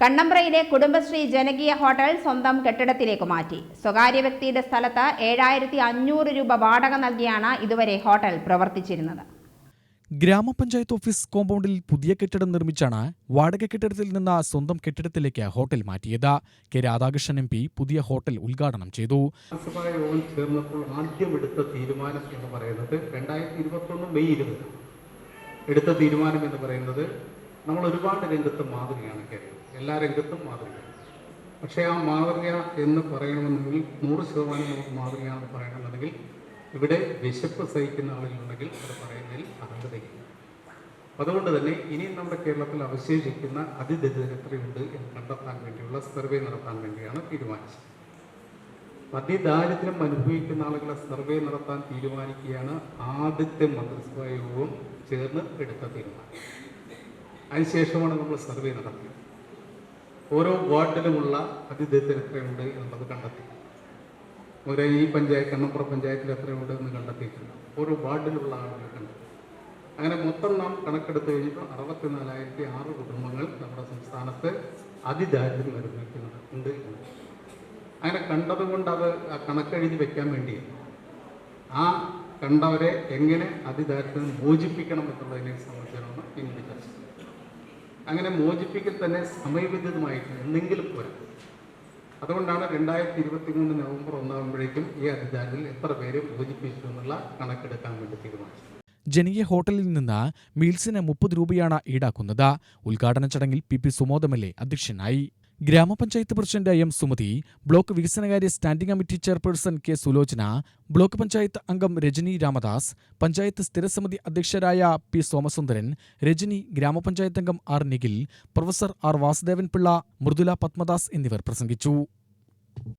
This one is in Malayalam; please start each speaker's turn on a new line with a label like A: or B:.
A: കണ്ണമ്പ്രയിലെ കുടുംബശ്രീ ജനകീയ ഹോട്ടൽ സ്വന്തം കെട്ടിടത്തിലേക്ക് മാറ്റി. സ്വകാര്യ വ്യക്തിയുടെ സ്ഥലത്ത് ഏഴായിരത്തി അഞ്ഞൂറ് രൂപ വാടക നൽകിയാണ് ഇതുവരെ ഹോട്ടൽ പ്രവർത്തിച്ചിരുന്നത്.
B: ഗ്രാമപഞ്ചായത്ത് ഓഫീസ് കോമ്പൗണ്ടിൽ പുതിയ കെട്ടിടം നിർമ്മിച്ചാണ് വാടക കെട്ടിടത്തിൽ നിന്ന് സ്വന്തം കെട്ടിടത്തിലേക്ക് ഹോട്ടൽ മാറ്റിയത്. കെ രാധാകൃഷ്ണൻ എം പി പുതിയ ഹോട്ടൽ ഉദ്ഘാടനം ചെയ്തു.
C: യോഗം ചേർന്നപ്പോൾ ആദ്യം എടുത്ത തീരുമാനം എന്ന് പറയുന്നത് രണ്ടായിരത്തി ഇരുപത്തൊന്ന് മെയ് ഇരുപത്. എടുത്ത തീരുമാനം എന്ന് പറയുന്നത് നമ്മൾ ഒരുപാട് രംഗത്ത് മാതൃകയാണ് കേരളം. എല്ലാ രംഗത്തും മാതൃകയാണ്. പക്ഷേ ആ മാതൃക എന്ന് പറയണമെന്നുണ്ടെങ്കിൽ നൂറ് ശതമാനം നമുക്ക് മാതൃകയാണെന്ന് പറയണമെന്നുണ്ടെങ്കിൽ ഇവിടെ വിശപ്പ് സഹിക്കുന്ന ആളുകളുണ്ടെങ്കിൽ അത് പറയുന്നതിൽ അർഹതയില്ല അതുകൊണ്ട് തന്നെ ഇനിയും നമ്മുടെ കേരളത്തിൽ അവശേഷിക്കുന്ന അതിദരിദ്രയുണ്ട് എന്ന് കണ്ടെത്താൻ വേണ്ടിയുള്ള സർവേ നടത്താൻ വേണ്ടിയാണ് തീരുമാനിച്ചത്. അതിദാരിദ്ര്യം അനുഭവിക്കുന്ന ആളുകളെ സർവേ നടത്താൻ തീരുമാനിക്കുകയാണ് ആദ്യത്തെ മന്ത്രിസഭാ യോഗവും ചേർന്ന് എടുത്ത തീരുമാനം. അതിനുശേഷമാണ് നമ്മൾ സർവേ നടത്തിയത്. ഓരോ വാർഡിലുമുള്ള അതിദരിദ്രർ എത്രയുണ്ട് എന്നുള്ളത് കണ്ടെത്തി. ഓരോ ഈ പഞ്ചായത്ത് കണ്ണപ്പുറ പഞ്ചായത്തിൽ എത്രയുണ്ട് എന്ന് കണ്ടെത്തിയിട്ടുണ്ട്. ഓരോ വാർഡിലുള്ള ആളുകൾ കണ്ടെത്തി. അങ്ങനെ മൊത്തം നാം കണക്കെടുത്ത് കഴിഞ്ഞപ്പോൾ അറുപത്തിനാലായിരത്തി ആറ് കുടുംബങ്ങൾ നമ്മുടെ സംസ്ഥാനത്ത് അതിദാരിദ്ര്യം അനുഭവിക്കുന്നുണ്ട് ഉണ്ട്. അങ്ങനെ കണ്ടതുകൊണ്ട് അത് കണക്കെഴുതി വെക്കാൻ വേണ്ടിയാണ് ആ കണ്ടവരെ എങ്ങനെ അതിദാരിദ്ര്യം മോചിപ്പിക്കണം എന്നുള്ളതിനെ സംബന്ധിച്ചാണ് ഇനി ചെയ്തത്. അങ്ങനെ മോചിപ്പിക്കൽ തന്നെ സമയബന്ധിതമായിട്ട് എന്തെങ്കിലും പോരാ. അതുകൊണ്ടാണ് രണ്ടായിരത്തി ഇരുപത്തി മൂന്ന് നവംബർ ഒന്നാകുമ്പോഴേക്കും ഈ അധികാരത്തിൽ എത്ര പേര് മോചിപ്പിച്ചു എന്നുള്ള കണക്കെടുക്കാൻ വേണ്ടി തീരുമാനിച്ചു
B: ജനകീയ ഹോട്ടലിൽ നിന്ന് മീൽസിന് മുപ്പത് രൂപയാണ് ഈടാക്കുന്നത്. ഉദ്ഘാടന ചടങ്ങിൽ പി പി സുമോദമല്ലെ അധ്യക്ഷനായി. Grama panchayat president M Sumathi block വികസനകാര്യ standing committee chairperson K Sulochana block panchayat അംഗം രജനി രാമദാസ് പഞ്ചായത്ത് സ്ഥിരസമിതി അധ്യക്ഷരായ പി സോമസുന്ദരൻ രജനി ഗ്രാമപഞ്ചായത്ത് അംഗം R Nikhil professor R Vasudevan Pillai Mridula Padmadas എന്നിവർ പ്രസംഗിച്ചു.